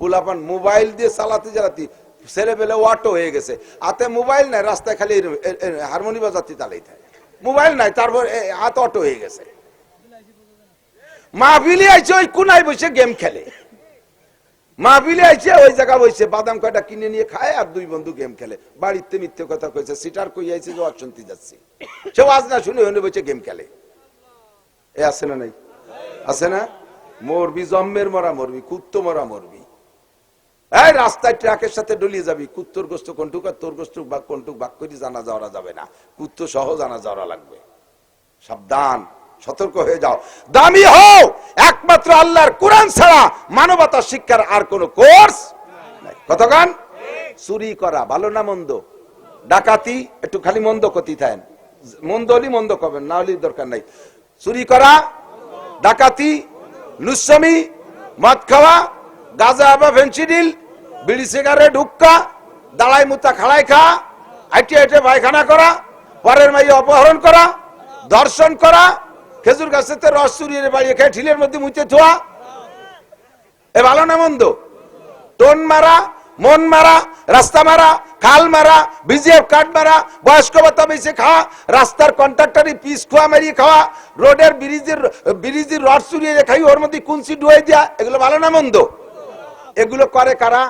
পুলাপান mobile দিয়ে চালাতে চালাতে ছেলে পেলে অটো হয়ে গেছে। হাতে মোবাইল নাই, রাস্তায় খালি হারমোনি বাজাতে চালাই থাকে মোবাইল নাই, তারপর হাত অটো হয়ে গেছে। মাহফিলি আইছে, ওই কোনায় বসে গেম খেলে। মাহফিলে আইছে, ওই জায়গা বসে বাদাম কয়টা কিনে নিয়ে খায় আর দুই বন্ধু গেম খেলে। বাড়িতে মিথ্যে কথা কইছে, সিটার কই আইছে যে অশান্তি যাচ্ছে। সে আজ না শুনে হনে বসে গেম খেলে। এ আছে না নাই? আছে না? মরবি জম্মের মরা মরবি কুত্তো মরা মরবি। এই রাস্তায় ট্রাকের সাথে ডলিয়ে যাবি। কুত্তর গোস্ত কোনটুক আর তোর গোস্ত বা কোনটুক বাক করে জানা যাওয়া যাবে না। কুত্তো সহ জানা যাওয়া লাগবে। সাবধান, সতর্ক হয়ে যাও। দামি হও! একমাত্র আল্লাহর কোরআন ছাড়া মানবতা শিক্ষার আর কোন কোর্স কতক্ষণ চুরি করা, ভালো না মন্দ? ডাকাতি, একটু খালি মন্দ ক্ষতি থাকেন। মন্দ হলি মন্দ করবেন, না হলি দরকার নাই। চুরি করা, ডাকাতি লুসমি মদ খাওয়া, গাঁজা বা ফেন্সিডিল বিড়ি সিগারেট হুক্কা দাঁড়াই মুতা খাড়াই খা, হাইটে হাইটে পায়খানা করা, পরের মাইয়ে অপহরণ করা দর্শন করা, খেজুর গাছেতে রস চুরিয়ে বাড়িয়ে খেয়ে ঠিলের মধ্যে মুচে থোয়া। এ ভালো না মন্দ? টোন মারা, মন মারা, রাস্তা মারা, খাল মারা, বিজিএফ কার্ড মারা, বয়স্ক ভাতা বেশি খাওয়া, রাস্তার কন্ট্রাক্টারি পিস খোয়া মারিয়ে খাওয়া, রোডের ব্রিজের ব্রিজের রড চুরিয়ে খাই, ওর মধ্যে কুঞ্চি ডুয়ে দেওয়া এগুলো ভালো না মন্দ? এগুলো করে কারা?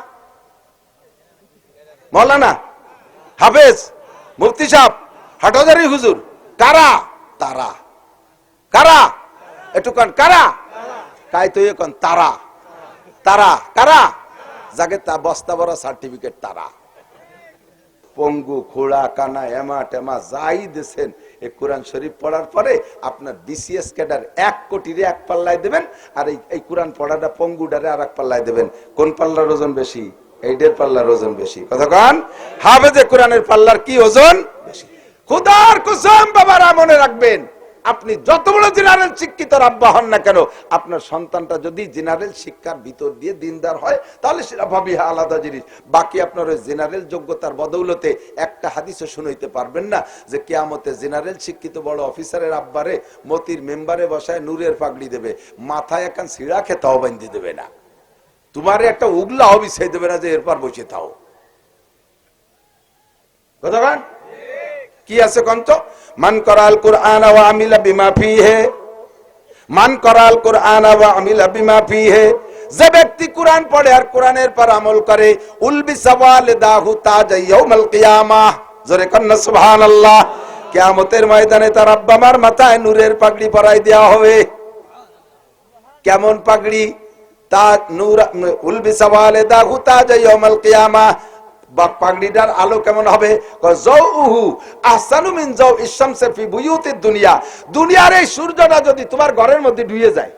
মৌলানা হাফেজ মুফতি সাহ হাটজারি হুজুর, কারা? তারা। কারা? একটু কন, কারা? কাই তো কন, তারা। তারা, কারা? যাকে তা বস্তা বড় সার্টিফিকেট তারা। পঙ্গু, খোড়া, কানা, এমা, টেমা, যাই দিয়েছেন এই কোরআন শরীফ পড়ার পরে আপনার বিসিএস ক্যাডার এক কোটিরে এক পাল্লায় দেবেন, আর এই এই কোরআন পড়াটা পঙ্গুডারে আর এক পাল্লায় দেবেন। কোন পাল্লার ওজন বেশি? এইডের পাল্লার ওজন বেশি। কথা কন? হাফেজে কোরআনের পাল্লার কি ওজন? বেশি। খুদার কুসম বাবারা মনে রাখবেন, আপনি যত বড় জেনারেল শিক্ষিত আব্বা হন না কেন, আপনার সন্তানটা যদি জেনারেল শিক্ষার ভিতর দিয়ে দিনদার হয়, তাহলে সেটা ভাবি আলাদা জিনিস। বাকি আপনার ওই জেনারেল যোগ্যতার বদৌলতে একটা হাদিসও শুনাইতে পারবেন না যে কেয়ামতে জেনারেল শিক্ষিত বড় অফিসারের আব্বারে, মতির মেম্বারে বসায় নূরের পাগড়ি দেবে, মাথায় একান সিঁড়া খেতাও বান্ধি দেবে না। তোমার একটা উগলা হবি, সেই দেবে না যে এরপর বসে থাও। কি আছে কন্ত মান করাল কুরআন ওয়া আমিলা বিমা ফিহে। মান করাল কুরআন ওয়া আমিলা বিমা ফিহে। যে ব্যক্তি কোরআন পড়ে আর কোরআনের পর আমল করে, উলবি সওয়াল দাহু তাজ ইয়াউমাল কিয়ামাহ। জোরে কন্না সুবহানাল্লাহ। কিয়ামতের ময়দানে তার আব্বা মাথায় নূরের পাগড়ি পরাই দেওয়া হবে। কেমন পাগড়ি? তা নূর উলবি তাজ ইয়াউমাল কিয়ামাহ বা পাগড়িটার আলো কেমন হবে? মিন ফি বুয়ুতিদ দুনিয়া। দুনিয়ার এই সূর্যটা যদি তোমার ঘরের মধ্যে ডুবে যায়,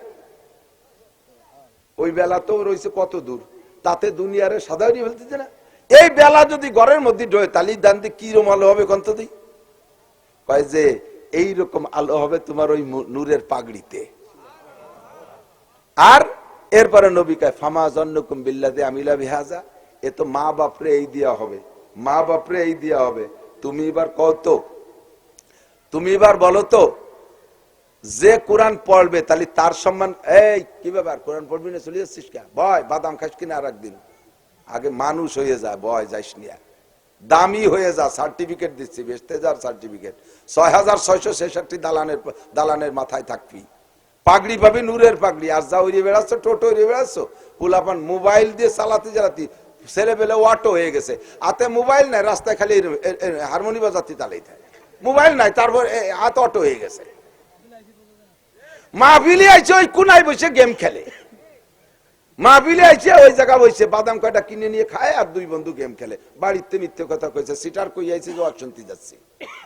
ওই বেলা তো রয়েছে কত দূর? তাতে দুনিয়ারে সাধারণ ফেলতেছে না? এই বেলা যদি ঘরের মধ্যে ডোয়ে তালি দান দিয়ে কিরম আলো হবে কন্ত দি? কয় যে, এইরকম আলো হবে তোমার ওই নূরের পাগড়িতে। আর এরপরে নবী কয়, ফামা জন্নকুম বিল্লাতে আমিলা বিহাজা এ তো মা বাপরে এই দেওয়া হবে। মা বাপরে এই দেওয়া হবে। তুমি এবার কত তুমি এবার বলো তো, যে কোরআন পড়বে তাহলে তার সম্মান, এই, কি ব্যাপার? কোরআন পড়বি না? চলে যাচ্ছিস কে বয়, বাদাম খাস কিনা আর একদিন? আগে মানুষ হয়ে যায়, বয়, যাইস নিয়া দামি হয়ে যা, সার্টিফিকেট দিচ্ছি বেচতে যার সার্টিফিকেট। ছয় হাজার ছয়শো ছেষট্টি দালানের দালানের মাথায় থাকবি। পাগড়ি পাবি, নূরের পাগড়ি। আর যা উড়িয়ে বেড়াচ্ছ, টোটো উড়িয়ে বেড়াচ্ছ, পুলাপান মোবাইল দিয়ে চালাতে চালাতে ছেলে পেলে অটো হয়ে গেছে। হাতে মোবাইল নাই, রাস্তায় খালি হারমোনি বাজাতে চালাই থাকে মোবাইল নাই, তারপর হাত অটো হয়ে গেছে। মাহফিলে আইছে, ওই কোনায় বসে গেম খেলে। মাহফিলে আইছে, ওই জায়গা বসে বাদাম কয়টা কিনে নিয়ে খায়, আর দুই বন্ধু গেম খেলে। বাড়িতে মিথ্যে কথা কইছে, সিটার কই আইছে যে অশান্তি যাচ্ছি।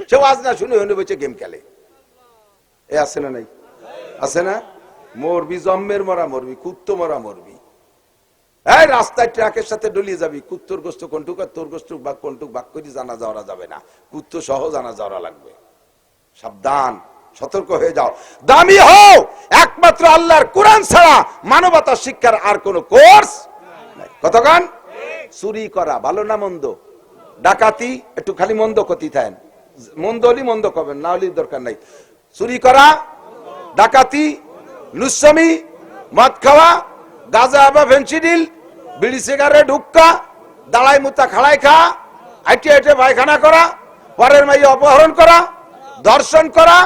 সে আজ না শুনে হনে বসে গেম খেলে। এ আছে না নাই? আছে না? মরবি, জম্মের মরা মরবি, কুত্তো মরা মরবি। রাস্তায় ট্রাকের সাথে ডলিয়ে যাবি। কুত্তর গোস্ত আর তোর গোস্ত বা বাক করে জানা যাওয়া যাবে না। সহ জানা যাওয়া লাগবে। সাবধান, সতর্ক হয়ে যাও। দামি হও! একমাত্র আল্লাহর কোরআন ছাড়া মানবতা শিক্ষার আর কোন কোর্স কতক্ষণ চুরি করা, ভালো না মন্দ? ডাকাতি, একটু খালি মন্দ ক্ষতি থাকেন। মন্দ হলি মন্দ করবেন, না হলি দরকার নাই। চুরি করা ডাকাতি লুসমি মদ খাওয়া, গাঁজা বা ভেন্সিডিল বিড়ি সিগারে ঢুক্কা দাঁড়াই মুতা খাড়াই খা, আইটে আইটে পায়খানা করা, পরের মাইয়ে অপহরণ করা দর্শন করা,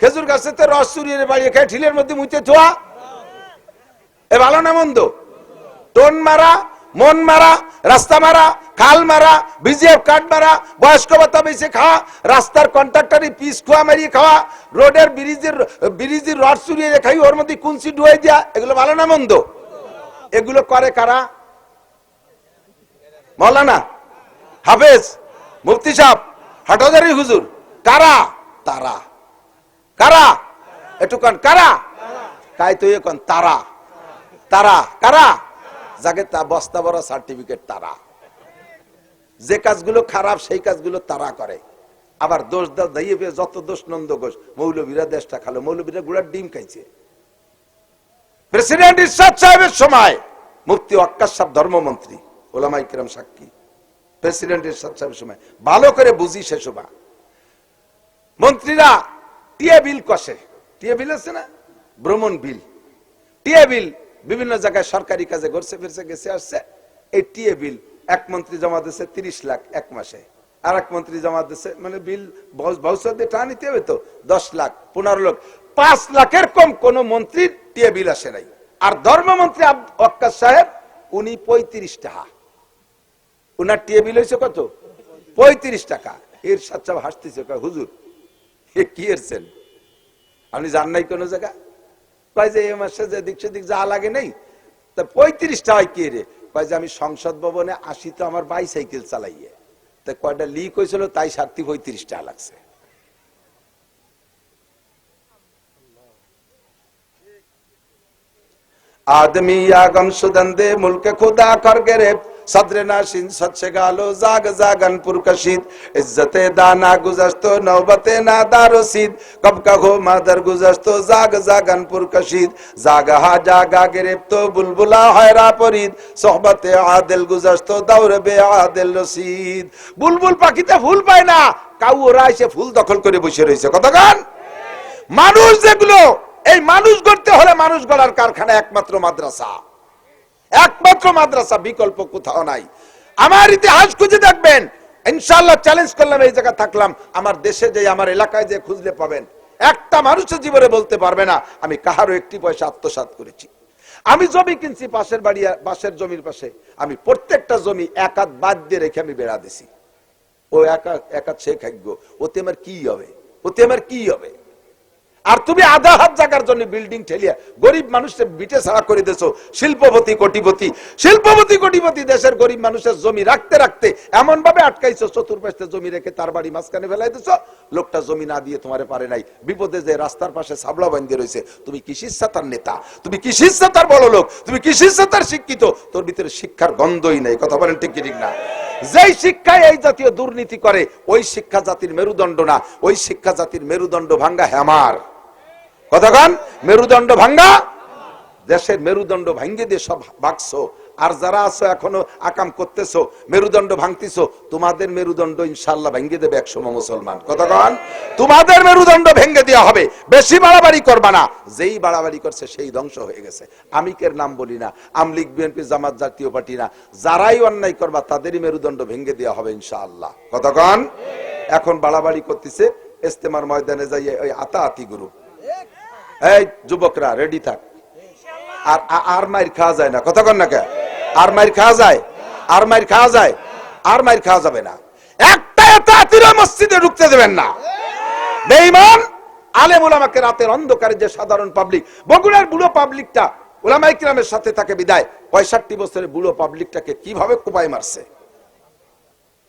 খেজুর গাছেতে রস চুরিয়ে বাড়িয়ে খেয়ে ঠিলের মধ্যে মুইতে থোয়া। এ ভালো না মন্দ? টোন মারা, মন মারা, রাস্তা মারা খাল মারা, বিজিএফ কার্ড মারা, বয়স্ক ভাতা বেশি খাওয়া, রাস্তার কন্ট্রাক্টারি পিস খোয়া মারিয়ে খাওয়া, রোডের ব্রিজের ব্রিজের রড চুরিয়ে খাই, ওর মধ্যে কুঞ্চি ডুয়ে দেওয়া এগুলো ভালো না মন্দ? এগুলো করে কারা? মৌলানা হাফেজ মুফতি সাহেব হাটজারি হুজুর, কারা? তারা। কারা? একটু কন, কারা? কাই তো এখন তারা। তারা, কারা? যাকে তা বস্তা বড় সার্টিফিকেট তারা। যে কাজগুলো খারাপ, সেই কাজগুলো তারা করে। আবার দোষ দাও, দাইয়ে যত দোষ নন্দ ঘোষ, মৌলবীরা দেশটা খালো, মৌলবীরা গুড়ার ডিম খাইছে। প্রেসিডেন্ট ইরশাদ সাহেবের সময় মুফতি ওয়াক্কাস সাহেব ধর্মমন্ত্রী ওলামাই কিরাম সাক্ষী। প্রেসিডেন্ট ইরশাদ সাহেবের সময়। ভালো করে বুঝি সে সময় মন্ত্রীরা টিএ বিল কষে। টিএ বিল আছে না? ভ্রমণ বিল। টিএ বিল বিভিন্ন জায়গায় সরকারি কাজে ঘুরছে, ফিরছে, গেছে, আসছে। এই টিএ বিল এক মন্ত্রী জমা দিচ্ছে তিরিশ লাখ এক মাসে, আর এক মন্ত্রী জমা দিচ্ছে মানে বিল ভবিষ্যৎ দিয়ে টাকা নিতে হবে তো, দশ লাখ, পনেরো লাখ, পাঁচ লাখের কম কোন মন্ত্রীর টিএ বিল আসে নাই। আর ধর্মমন্ত্রী ওয়াক্কাস সাহেব, উনি পঁয়ত্রিশ টাকা। উনার টিয়ে বিল হয়েছে কত? পঁয়ত্রিশ টাকা। এর সাথে হাসতেছে হুজুর, এ কি এরছেন আপনি জান নাই কোন জায়গা? কয় যে, এ মাসে যে দিক সেদিক যা লাগে নেই, তা পঁয়ত্রিশ টাকায় কি রে? কয় যে আমি সংসদ ভবনে আসি তো আমার বাইসাইকেল চালাইয়ে তা কয়টা লিক হয়েছিল তাই সারতি পঁয়ত্রিশ টাকা লাগছে आदमी या गम सुदंदे मुल्क खुदा कर गिरे সাদরে নাসিন, সচ্ছে গালো, জাগ জাগান পুরকাশিদ ইজ্জতে দানা গুজাস্ত নবতে না দারসিদ কব কাহো মাদার গুজাস্ত, জাগ জাগান পুরকাশিদ জাগা জাগা গ্রেপ্ত, বুলবুলা হয় রাপরিদ সহবতে আদেল গুজাস্ত দৌড়বে আদেল রসিদ বুলবুল পাখিতে ফুল পায় না কাউ ওরা এসে ফুল দখল করে বসে রইছে কত গান মানুষ যেগুলো, এই মানুষ গড়তে হলে মানুষ গড়ার কারখানা একমাত্র মাদ্রাসা। একমাত্র মাদ্রাসা বিকল্প কোথাও নাই। আমার ইতিহাস খুঁজে দেখবেন। ইনশাল্লাহ চ্যালেঞ্জ করলাম, এই জায়গা থাকলাম। আমার দেশে যে, আমার এলাকায় যে খুঁজলে পাবেন। একটা মানুষের জীবনে বলতে পারবে না, আমি কাহারও একটি পয়সা আত্মসাৎ করেছি। আমি জমি কিনছি পাশের বাড়ি, পাশের জমির পাশে। আমি প্রত্যেকটা জমি এক হাত বাদ দিয়ে রেখে আমি বেড়া দিছি। ও একা একা সে খাদ্য ওতে আমার কি হবে? ওতে আমার কি হবে? আর তুমি আধা হাত জায়গার জন্য বিল্ডিং ঠেলিয়া গরিব মানুষকে বিটে ছাড়া করে দেছো শিল্পপতি, কোটিপতি শিল্পপতি, কোটিপতি দেশের গরিব মানুষের জমি রাখতে রাখতে এমন ভাবে আটকাইছো, চতুর্পাশে জমি রেখে তার বাড়ি মাঝখানে ফেলাই দিছো লোকটা জমি না দিয়ে তোমারে পারে নাই। বিপদে যে রাস্তার পাশে সাবলা বান্ধে রয়েছে, তুমি কৃষির সাতার নেতা? তুমি কৃষির সাতার বড় লোক তুমি কৃষির সাতার শিক্ষিত? তোর ভিতরে শিক্ষার গন্ধই নেই। কথা বলেন ঠিক কি ঠিক না? যেই শিক্ষায় এই জাতীয় দুর্নীতি করে, ওই শিক্ষা জাতির মেরুদণ্ড না। ওই শিক্ষা জাতির মেরুদণ্ড ভাঙ্গা হ্যামার কতক্ষণ মেরুদণ্ড ভাঙ্গা? দেশের মেরুদণ্ড ভাঙ্গে দিয়ে সব ভাগছো। আর যারা আছো এখনও আকাম করতেছো, মেরুদণ্ড ভাঙতিছো, তোমাদের মেরুদণ্ড ইনশাল্লাহ ভেঙ্গে দেবে একসময় মুসলমান। কতক্ষণ তোমাদের মেরুদণ্ড ভেঙ্গে দেওয়া হবে। বেশি বাড়াবাড়ি করবা না। যেই বাড়াবাড়ি করছে সেই ধ্বংস হয়ে গেছে। আমি কের নাম বলি না, আমলিগ বিএনপি জামাত জাতীয় পার্টি না। যারাই অন্যায় করবা, তাদেরই মেরুদণ্ড ভেঙ্গে দেওয়া হবে ইনশাআল্লাহ। কতক্ষণ এখন বাড়াবাড়ি করতেছে, ইস্তেমার ময়দানে যাইয়ে ওই আতা আতি গ্রুপ এই যুবকরা রেডি থাক। আর আর মাইর খাওয়া যায় না। কতক্ষণ না কে? আর মাইর খাওয়া যায়, আর মাইর খাওয়া যায়, আর মাইর খাওয়া যাবে না। একটা এতাতিরা মসজিদে ঢুকতে দেবেন না। বেঈমান আলেম ওলামাকে রাতের অন্ধকারে যে সাধারণ পাবলিক বগুড়ার বুড়ো পাবলিকটা ওলামাই কিরামের সাথে তাকে বিদায়, পঁয়ষট্টি বছরের বুড়ো পাবলিকটাকে কীভাবে কোপায় মারছে?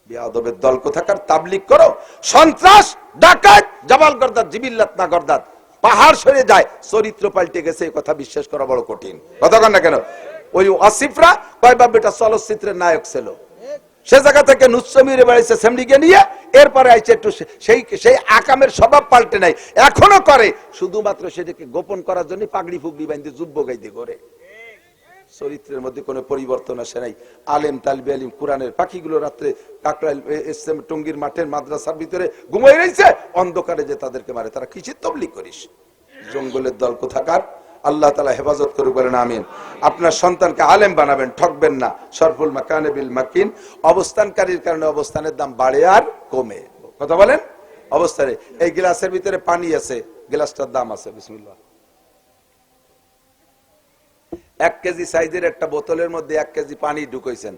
বিয়াদবের দল কোথাকার তাবলিক করো? সন্ত্রাস, ডাকাত জাবাল গর্দাত জিবিল্লাত না গর্দাত পাহাড় সরে যায়, চরিত্র পাল্টে গেছে এই কথা বিশ্বাস করা বড় কঠিন। কথা কেন? ওই আসিফরা কয়, বাপ বেটা, চলচ্চিত্রের নায়ক ছিল। সে জায়গা থেকে নুসমিরে বেড়াইছে সেমডিকে নিয়ে এরপরে আইছে একটু সেই সেই আকামের স্বভাব পাল্টে নাই। এখনও করে। শুধুমাত্র সেটাকে গোপন করার জন্য পাগড়ি ফুগড়ি বান্ধে যুব্য গাইতে করে চরিত্রের মধ্যে কোনো পরিবর্তন আসে নাই। আলেম, তালবি আলিম, কোরআনের পাখিগুলো রাত্রে কাকরাইল এসএম, টঙ্গীর মাঠের মাদ্রাসার ভিতরে ঘুমাই রয়েছে অন্ধকারে যে তাদেরকে মারে, তারা কিসের তবলিক করিস? জঙ্গলের দল কোথাকার? আল্লাহ তালা হেফাজত করুক বলেন, আমিন। আপনার সন্তানকে আলেম বানাবেন, ঠকবেন না। সরফুল মাকানে বিল মাকিন, অবস্থানকারীর কারণে অবস্থানের দাম বাড়ে আর কমে। কথা বলেন? অবস্থানে। এই গ্লাসের ভিতরে পানি আছে, গ্লাসটার দাম আছে, বিসমুল্লাহ। এক কেজি সাইজের একটা বোতলের মধ্যে এক কেজি পানি ঢুকাইছেন।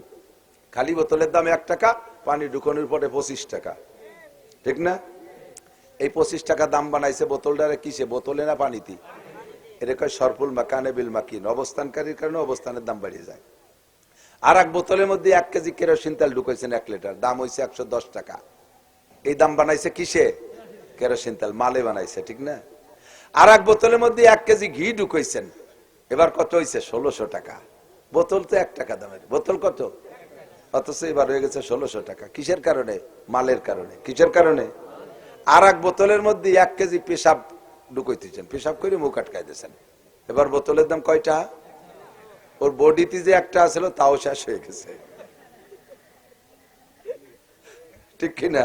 খালি বোতলের দাম এক টাকা, পানি ঢুকানোর পরে পঁচিশ টাকা। ঠিক না? এই পঁচিশ টাকা দাম বানাইছে বোতলটারে কিসে? বোতলে না পানিতে? এটা কয় সরপুল মাকানে বিল মাকিন। অবস্থানকারীর কারণে অবস্থানের দাম বাড়িয়ে যায়। আর এক বোতলের মধ্যে এক কেজি কেরোসিন তেল ঢুকাইছেন এক লিটার। দাম হয়েছে একশো দশ টাকা। এই দাম বানাইছে কিসে? কেরোসিন তেল। মালে বানাইছে, ঠিক না? আর এক বোতলের মধ্যে এক কেজি ঘি ঢুকাইছেন। এবার কত হয়েছে ষোলোশো টাকা। বোতল তো এক টাকা দামের। বোতল কত? অথচ এবার হয়ে গেছে ষোলোশো টাকা। কিসের কারণে? মালের কারণে। কিসের কারণে? আর এক বোতলের মধ্যে এক কেজি পেশাব ঢুকাইতেছেন, পেশাব করে মুখ আটকাই দিয়েছেন এবার বোতলের দাম কয়টা? ওর বডিতে যে একটা আসলো তাও শেষ হয়ে গেছে। ঠিক কিনা?